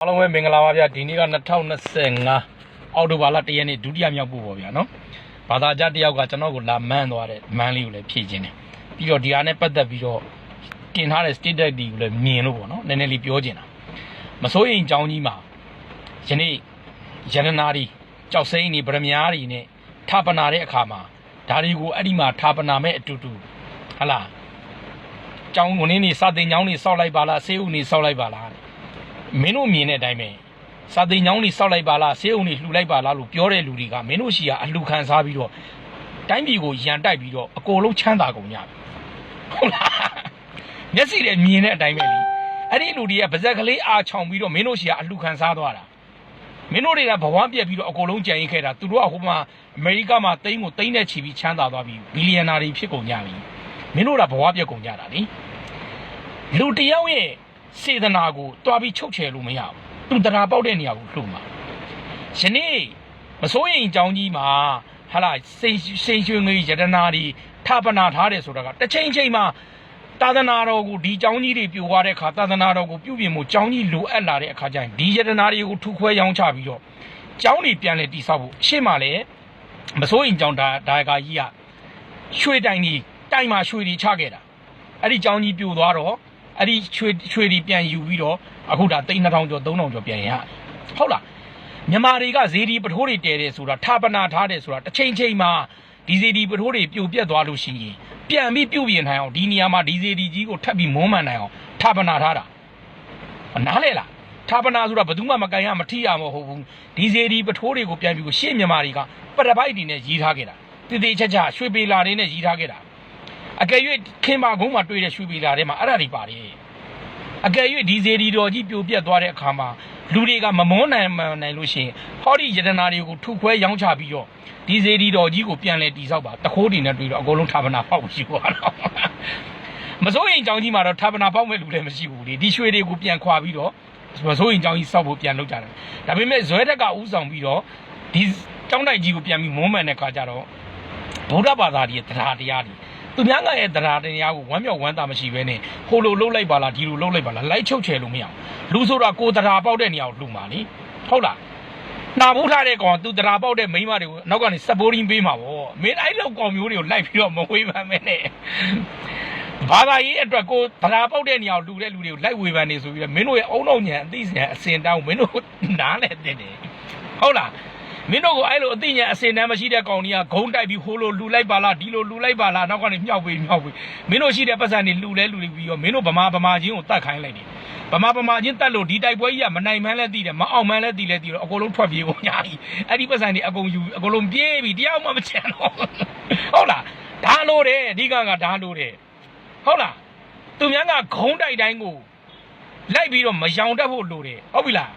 အားလုံးပဲမင်္ဂလာပါဗျာဒီနေ့က2025အောက်တိုဘာလ1ရက်နေ့ဒုတိယမြောက်ပို့ပေါ့ဗျာနော်ဘာသာကြားတစ်ယောက်ကကျွန်တော်ကိုလာမန်းသွားတဲ့မန်းလေးကိုလည်းဖြည့်ခြင်းတယ်ပြီးတော့ဒီဟာနဲ့ပတ်သက်ပြီးတော့တင်ထားတဲ့ state deck တွေကိုလည်းမြင်လို့ပေါ့နော်နည်းနည်းလေးပြောချင်တာမစိုးရင်ကြောင်းကြီးမှာယနေ့ရတနာတွေကြောက်စိမ့်တွေဗရမ ्या တွေနဲ့ထာပနာတဲ့အခါမှာဒါတွေကိုအဲ့ဒီမှာထာပနာမဲ့အတူတူဟလာကျောင်းဝင်နေစာတင်ကျောင်းနေစောက်လိုက်ပါလားဆေးဥနေစောက်လိုက်ပါလား မင်းတို့မြင်တဲ့အတိုင်းပဲစာသိညောင်းနေစောက်လိုက်ပါလားဆေးုံနေလှူလိုက်ပါလားလို့ပြောတဲ့လူတွေကမင်းတို့ရှိကအလှူခံစားပြီးတော့တိုင်းပြည်ကိုရန်တိုက်ပြီးတော့အကုန်လုံးချမ်းသာကုန်ကြပြီဟုတ်လားမျက်စိနဲ့မြင်တဲ့အတိုင်းပဲလीအဲ့ဒီလူတွေကပါဇက်ကလေးအာချောင်ပြီးတော့မင်းတို့ရှိကအလှူခံစားသွားတာမင်းတို့တွေကဘဝပြက်ပြီးတော့အကုန်လုံးကြံရင်ခဲ့တာသူတို့ကဟိုမှာအမေရိကမှာတိန်းကိုတိန်းနဲ့ချီပြီးချမ်းသာသွားပြီးဘီလီယံနာတွေဖြစ်ကုန်ကြပြီမင်းတို့ကဘဝပြက်ကုန်ကြတာလीလူတစ်ယောက်ရဲ့ စေတနာကိုတွားပြီးချုပ်ချယ်လို့မရဘူးသူတရားပေါက်တဲ့နေရာကိုလှုပ်မှာယနေ့မစိုးရင်အကြောင်းကြီးမှာဟာလာစိန်စိန်ရွှေငွေယတနာတွေထပနာထားတယ်ဆိုတာကတစ်ချိန်ချိန်မှာသာသနာတော်ကိုဒီเจ้าကြီးတွေပြိုသွားတဲ့အခါသာသနာတော်ကိုပြုပြင်မှုเจ้าကြီးလိုအပ်လာတဲ့အခါကျရင်ဒီယတနာတွေကိုထုခွဲရောင်းချပြီးတော့เจ้าတွေပြန်လဲတိဆောက်ဖို့ရှေ့မှာလည်းမစိုးရင်ကြောင်ဒါဒါကာကြီးကရွှေတိုင်ကြီးတိုင်မှာရွှေတွေချခဲ့တာ အဲ့ဒီចောင်းကြီးပြိုသွားတော့ အဲ့ဒီချွေချွေဒီပြန်ယူပြီးတော့အခုဒါတိန်း2000ကျော်3000ကျော်ပြန်ရဟုတ်လားမြန်မာတွေကဇေဒီပထိုးတွေတဲတယ်ဆိုတာဌာပနာထားတယ်ဆိုတာတစ်ချိန်ချိန်မှာဒီဇေဒီပထိုးတွေပြိုပြက်သွားလို့ရှိရင်ပြန်ပြီးပြုတ်ပြင်နိုင်အောင်ဒီနေရာမှာဒီဇေဒီကြီးကိုထပ်ပြီးမွမ်းမံနိုင်အောင်ဌာပနာထားတာနားလဲလားဌာပနာဆိုတာဘယ်သူမှမကန်ရမထိရမဟုတ်ဘူးဒီဇေဒီပထိုးတွေကိုပြန်ပြီးကိုရှေ့မြန်မာတွေကပရပိုက်တွေနဲ့ရီးထားခဲ့တာတည်တည်ချာချာရွှေပေလာတွေနဲ့ရီးထားခဲ့တာ အကယ်၍ခင်မာကုန်းမှာတွေ့တဲ့ရွှေပြည်လာထဲမှာအဲ့ဒါတွေပါတယ်အကယ်၍ဒီဇေဒီတော်ကြီးပြိုပြက်သွားတဲ့အခါမှာလူတွေကမမွန်းနိုင်မနိုင်လို့ရှိရင်ဟောဒီယတနာတွေကိုထုခွဲရောင်းချပြီးတော့ဒီဇေဒီတော်ကြီးကိုပြန်လဲတိဆောက်ပါတခိုးတင်နဲ့တွေ့တော့အကုန်လုံးဌာပနာပေါက်ရှိသွားတော့မစိုးရင်ကြောင်းကြီးမှာတော့ဌာပနာပေါက်မဲ့လူလည်းမရှိဘူးလေဒီရွှေတွေကိုပြန်ခွာပြီးတော့မစိုးရင်ကြောင်းကြီးစောက်ဖို့ပြန်လုပ်ကြတယ်ဒါပေမဲ့ဇွဲတက်ကဥဆောင်ပြီးတော့ဒီကျောင်းတိုက်ကြီးကိုပြန်ပြီးမွန်းမှန်တဲ့ခါကျတော့ဗုဒ္ဓဘာသာရဲ့တရားတရားတွေ သူများကရဲ့တရားတရားကိုဝမ်းမြောက်ဝမ်းသာမရှိဘဲနဲ့ဟိုလိုလှုပ်လိုက်ပါလားဒီလိုလှုပ်လိုက်ပါလားလိုက်ချုပ်ချယ်လို့မရဘူးလူဆိုတာကိုယ်တရားပေါက်တဲ့နေရာကိုလှူမှာလေဟုတ်လားနာဘူးထားတဲ့ကောင်သူတရားပေါက်တဲ့မိန်းမတွေကိုနောက်ကနေစပိုးရင်းပေးမှာပေါ့မင်းအဲ့လောက်ကောင်မျိုးတွေကိုလိုက်ပြီးတော့မဝေးပါမဲနဲ့ဘာသာရေးအတွက်ကိုယ်တရားပေါက်တဲ့နေရာကိုလှူတဲ့လူတွေကိုလိုက်ဝေဖန်နေဆိုပြီးတော့မင်းတို့ရဲ့အုံနောက်ညံအသိဉာဏ်အစင်တောင်းမင်းတို့နားလဲတဲ့တယ်ဟုတ်လား မင်းတို့ကိုအဲ့လိုအသိဉာဏ်အစင်တန်းမရှိတဲ့ကောင်ကြီးကဂုံးတိုက်ပြီးဟိုလိုလူလိုက်ပါလားဒီလိုလူလိုက်ပါလားနောက်ကနေမြှောက်ပြီးမြှောက်ပြီးမင်းတို့ရှိတဲ့ပတ်စံတွေလူလဲလူပြီးတော့မင်းတို့ဗမာဗမာချင်းကိုတတ်ခိုင်းလိုက်တယ်ဗမာဗမာချင်းတတ်လို့ဒီတိုက်ပွဲကြီးကမနိုင်မှန်းလဲသိတယ်မအောင်မှန်းလဲသိလဲသိတော့အကုန်လုံးထွက်ပြေးကုန်ညာကြီးအဲ့ဒီပတ်စံတွေအကုန်ယူအကုန်လုံးပြေးပြီးတရားမှမချန်တော့ဟုတ်လားဒါလို့တယ်အဓိကကဒါလို့တယ်ဟုတ်လားသူများကဂုံးတိုက်တိုင်းကိုလိုက်ပြီးတော့မယောင်တတ်ဖို့လိုတယ်ဟုတ်ပြီလား